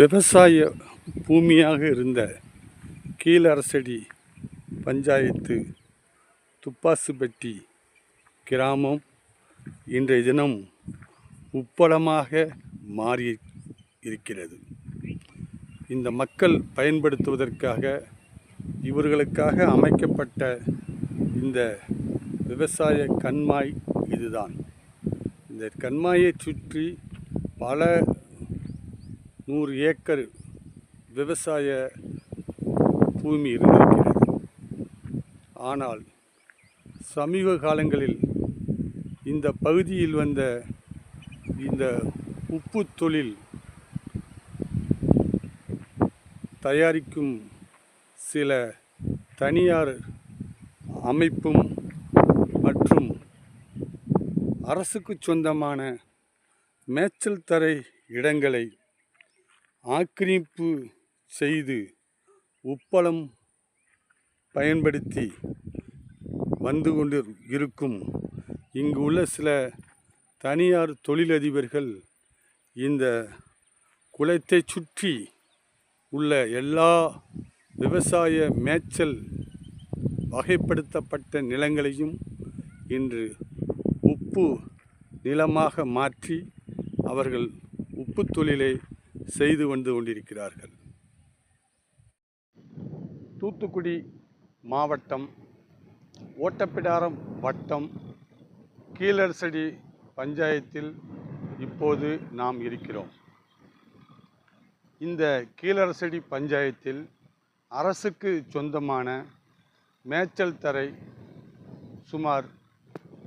விவசாய பூமியாக இருந்த கீழரசடி பஞ்சாயத்து துப்பாசுப்பட்டி கிராமம் இன்றைய தினம் உப்பளமாக மாறி இருக்கிறது. இந்த மக்கள் பயன்படுத்துவதற்காக இவர்களுக்காக அமைக்கப்பட்ட இந்த விவசாய கண்மாய் இதுதான். இந்த கண்மாயை சுற்றி பல நூறு ஏக்கர் விவசாய பூமி இருந்திருக்கிறது. ஆனால் சமீப காலங்களில் இந்த பகுதியில் வந்த இந்த உப்பு தொழில் தயாரிக்கும் சில தனியார் அமைப்பும் மற்றும் அரசுக்கு சொந்தமான மேய்ச்சல் தரை இடங்களை ஆக்கிரமிப்பு செய்து உப்பளம் பயன்படுத்தி வந்து கொண்டு இருக்கும். இங்கு உள்ள சில தனியார் தொழிலதிபர்கள் இந்த குளத்தை சுற்றி உள்ள எல்லா விவசாய மேய்ச்சல் வகைப்படுத்தப்பட்ட நிலங்களையும் இன்று உப்பு நிலமாக மாற்றி அவர்கள் உப்பு தொழிலை செய்து வந்து கொண்டிருக்கிறார்கள். தூத்துக்குடி மாவட்டம் ஓட்டப்பிடாரம் வட்டம் கீழரசடி பஞ்சாயத்தில் இப்போது நாம் இருக்கிறோம். இந்த கீழரசடி பஞ்சாயத்தில் அரசுக்கு சொந்தமான மேய்ச்சல் தரை சுமார்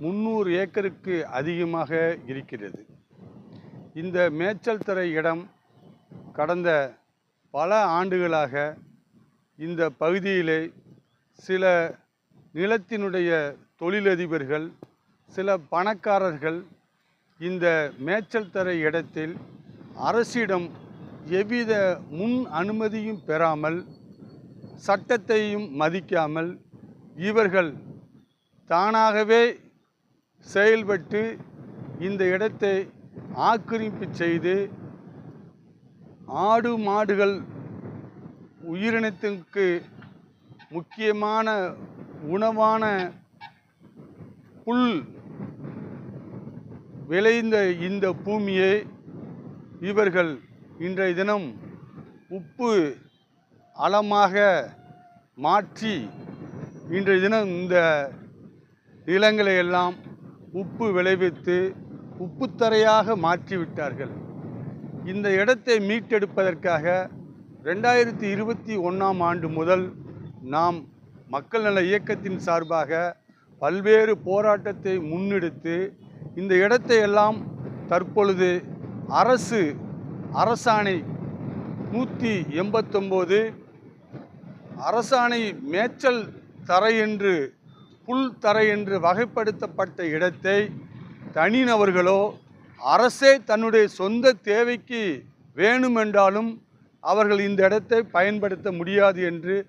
முந்நூறு ஏக்கருக்கு அதிகமாக இருக்கிறது. இந்த மேய்ச்சல் தரை இடம் கடந்த பல ஆண்டுகளாக இந்த பகுதியிலே சில நிலத்தினுடைய தொழிலதிபர்கள் சில பணக்காரர்கள் இந்த மேய்ச்சல் தரை இடத்தில் அரசிடம் எவ்வித முன் அனுமதியும் பெறாமல் சட்டத்தையும் மதிக்காமல் இவர்கள் தானாகவே செயல்பட்டு இந்த இடத்தை ஆக்கிரமிப்பு செய்து ஆடு மாடுகள் உயிரினத்துக்கு முக்கியமான உணவான புல் விளைந்த இந்த பூமியை இவர்கள் இன்றைய தினம் உப்பு அளமாக மாற்றி இன்றைய தினம் இந்த நிலங்களை எல்லாம் உப்பு விளைவித்து உப்புத்தரையாக மாற்றிவிட்டார்கள். இந்த இடத்தை மீட்டெடுப்பதற்காக ரெண்டாயிரத்தி இருபத்தி ஒன்றாம் ஆண்டு முதல் நாம் மக்கள் நல இயக்கத்தின் சார்பாக பல்வேறு போராட்டத்தை முன்னெடுத்து இந்த இடத்தை எல்லாம் தற்பொழுது அரசு அரசாணை நூற்றி எண்பத்தொம்போது அரசாணை மேய்ச்சல் தரை என்று புல் தரை என்று வகைப்படுத்தப்பட்ட இடத்தை தனிநபர்களோ அரசே தன்னுடைய சொந்த தேவைக்கு வேணுமென்றாலும் அவர்கள் இந்த இடத்தை பயன்படுத்த முடியாது என்று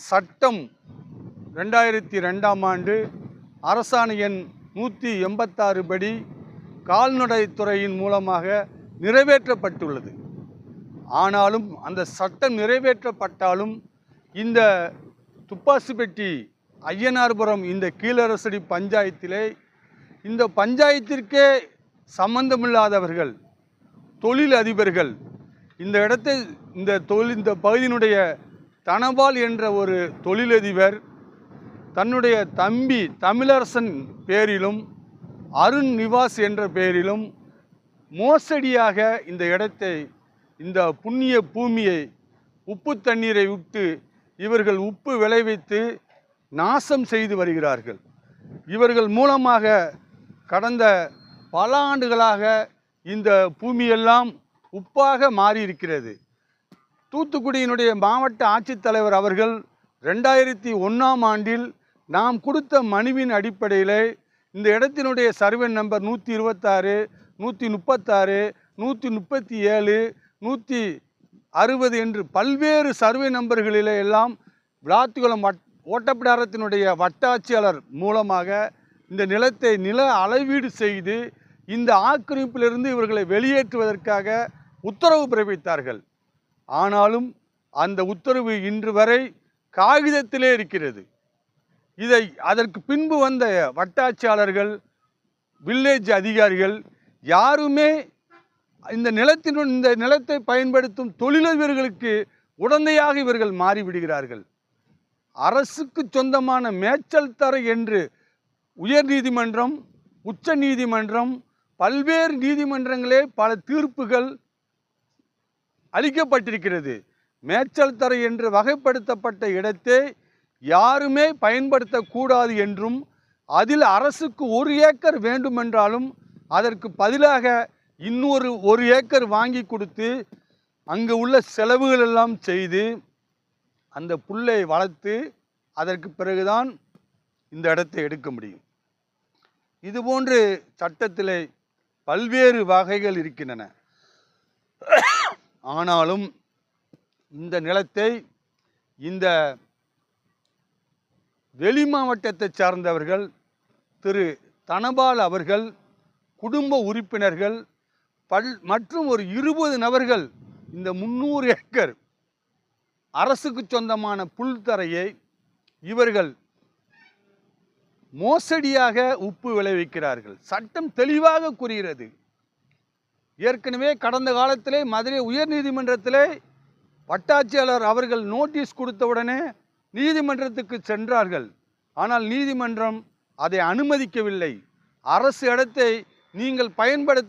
சட்டம் ரெண்டாயிரத்தி ரெண்டாம் ஆண்டு அரசாணை எண் நூற்றி எண்பத்தாறு படி கால்நடைத்துறையின் மூலமாக நிறைவேற்றப்பட்டுள்ளது. ஆனாலும் அந்த சட்டம் நிறைவேற்றப்பட்டாலும் இந்த துப்பாசிப்பட்டி ஐயனார்புரம் இந்த கீழரசடி பஞ்சாயத்திலே இந்த பஞ்சாயத்திற்கே சம்பந்தமில்லாதவர்கள் தொழில் அதிபர்கள் இந்த இடத்தை இந்த தொழில் இந்த பகுதியினுடைய தனபால் என்ற ஒரு தொழிலதிபர் தன்னுடைய தம்பி தமிழரசன் பேரிலும் அருண் நிவாஸ் என்ற பெயரிலும் மோசடியாக இந்த இடத்தை இந்த புண்ணிய பூமியை உப்பு தண்ணீரை விட்டு இவர்கள் உப்பு விளைவித்து நாசம் செய்து வருகிறார்கள். இவர்கள் மூலமாக கடந்த பல ஆண்டுகளாக இந்த பூமியெல்லாம் உப்பாக மாறியிருக்கிறது. தூத்துக்குடியினுடைய மாவட்ட ஆட்சித்தலைவர் அவர்கள் ரெண்டாயிரத்தி ஒன்றாம் ஆண்டில் நாம் கொடுத்த மனுவின் அடிப்படையில் இந்த இடத்தினுடைய சர்வே நம்பர் நூற்றி இருபத்தாறு நூற்றி முப்பத்தாறு நூற்றி முப்பத்தி ஏழு நூற்றி அறுபது என்று பல்வேறு சர்வே நம்பர்களிலே எல்லாம் விளாத்துக்குளம் வட் ஓட்டப்பிடாரத்தினுடைய வட்டாட்சியாளர் மூலமாக இந்த நிலத்தை நில அளவீடு செய்து இந்த ஆக்கிரமிப்பிலிருந்து இவர்களை வெளியேற்றுவதற்காக உத்தரவு பிறப்பித்தார்கள். ஆனாலும் அந்த உத்தரவு இன்று வரை காகிதத்திலே இருக்கிறது. இதை அதற்கு பின்பு வந்த வட்டாட்சியாளர்கள் வில்லேஜ் அதிகாரிகள் யாருமே இந்த நிலத்தினுடன் இந்த நிலத்தை பயன்படுத்தும் தொழிலதிபர்களுக்கு உடந்தையாக இவர்கள் மாறிவிடுகிறார்கள். அரசுக்கு சொந்தமான மேய்ச்சல் தர என்று உயர் நீதிமன்றம் உச்ச நீதிமன்றம் பல்வேறு நீதிமன்றங்களே பல தீர்ப்புகள் அளிக்கப்பட்டிருக்கிறது. மேச்சல் தரை என்று வகைப்படுத்தப்பட்ட இடத்தை யாருமே பயன்படுத்தக்கூடாது என்றும் அதில் அரசுக்கு ஒரு ஏக்கர் வேண்டுமென்றாலும் அதற்கு பதிலாக இன்னொரு ஒரு ஏக்கர் வாங்கி கொடுத்து அங்கே உள்ள செலவுகள் எல்லாம் செய்து அந்த புல்லை வளர்த்து அதற்கு பிறகுதான் இந்த இடத்தை எடுக்க முடியும். இதுபோன்று சட்டத்தில் பல்வேறு வகைகள் இருக்கின்றன. ஆனாலும் இந்த நிலத்தை இந்த வெளி மாவட்டத்தை சார்ந்தவர்கள் திரு தனபால் அவர்கள் குடும்ப உறுப்பினர்கள் பல் மற்றும் ஒரு இருபது நபர்கள் இந்த முந்நூறு ஏக்கர் அரசுக்கு சொந்தமான புல்தரையை இவர்கள் மோசடியாக உப்பு விளைவிக்கிறார்கள். சட்டம் தெளிவாக கூறுகிறது. ஏற்கனவே கடந்த காலத்திலே மதுரை உயர்நீதிமன்றத்திலே வட்டாட்சியாளர் அவர்கள் நோட்டீஸ் கொடுத்தவுடனே நீதிமன்றத்துக்கு சென்றார்கள். ஆனால் நீதிமன்றம் அதை அனுமதிக்கவில்லை. அரசு இடத்தை நீங்கள் பயன்படுத்த